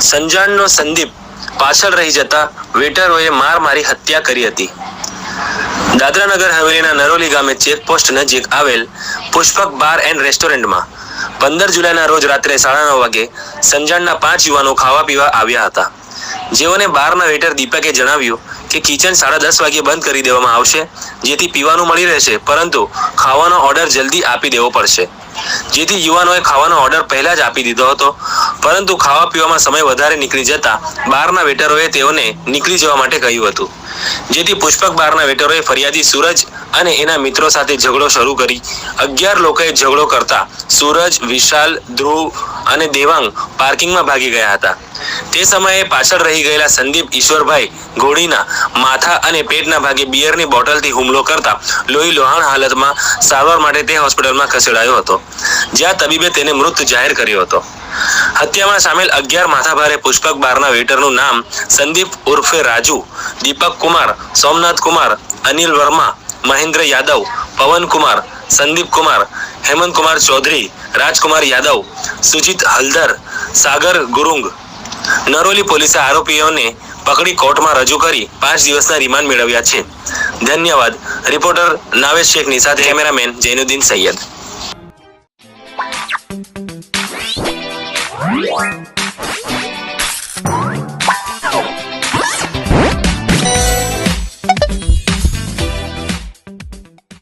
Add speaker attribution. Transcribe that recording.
Speaker 1: સંજાણનો સંદીપ પાછળ રહી જતા વેટરોએ માર મારી હત્યા કરી હતી. દાદરાનગર હવેલીના નરોલી ગામે ચેકપોસ્ટ નજીક આવેલ પુષ્પક બાર એન્ડ રેસ્ટોરન્ટમાં પંદર જુલાઈના રોજ રાત્રે સાડા નવ વાગે સંજાણના પાંચ યુવાનો ખાવા પીવા આવ્યા હતા. જેઓને બારના વેટર દીપકે જણાવ્યું કે કિચન સાડા દસ વાગે બંધ કરી દેવામાં આવશે, જેથી પીવાનું મળી રહેશે, પરંતુ ખાવાનો ઓર્ડર જલ્દી આપી દેવો પડશે. જેથી યુવાનોએ ખાવાનો ઓર્ડર પહેલા જ આપી દીધો હતો, પરંતુ ખાવા પીવામાં સમય વધારે નીકળી જતા બારના વેટરોએ તેઓને નીકળી જવા માટે કહ્યું હતું. જેથી પુષ્પક બારના વેટરોએ ફરિયાદી સૂરજ અને એના મિત્રો સાથે ઝઘડો શરૂ કરી. અગિયાર લોકોએ ઝઘડો કરતા સૂરજ, વિશાલ, ધ્રુવ અને દેવાંગ પાર્કિંગમાં ભાગી ગયા હતા. તે સમયે પાછળ રહી ગયેલા સંદીપ ઈશ્વરભાઈ ઘોડીના માથા અને પેટના ભાગે બિયરની બોટલથી હુમલો કરતા લોહી લોહાણ હાલતમાં સારવાર માટે તે હોસ્પિટલમાં ખસેડાયો હતો, જ્યાં તબીબે તેને મૃત જાહેર કર્યો હતો. હત્યામાં સામેલ અગિયાર માથાભારે પુષ્પક બારના વેટરનું નામ સંદીપ ઉર્ફે રાજુ, દીપક કુમાર, સોમનાથ કુમાર, અનિલ વર્મા, મહેન્દ્ર યાદવ, પવન કુમાર, સંદીપ કુમાર, હેમંત કુમાર ચૌધરી, રાજકુમાર યાદવ, સુજીત હલદર, સાગર ગુરુંગ નરોલી પોલીસે આરોપીઓને પકડી કોર્ટમાં રજૂ કરી પાંચ દિવસના રિમાન્ડ મેળવ્યા છે. ધન્યવાદ. રિપોર્ટર નાવેશ શેખની સાથે કેમેરામેન જૈનુદ્દીન સૈયદ.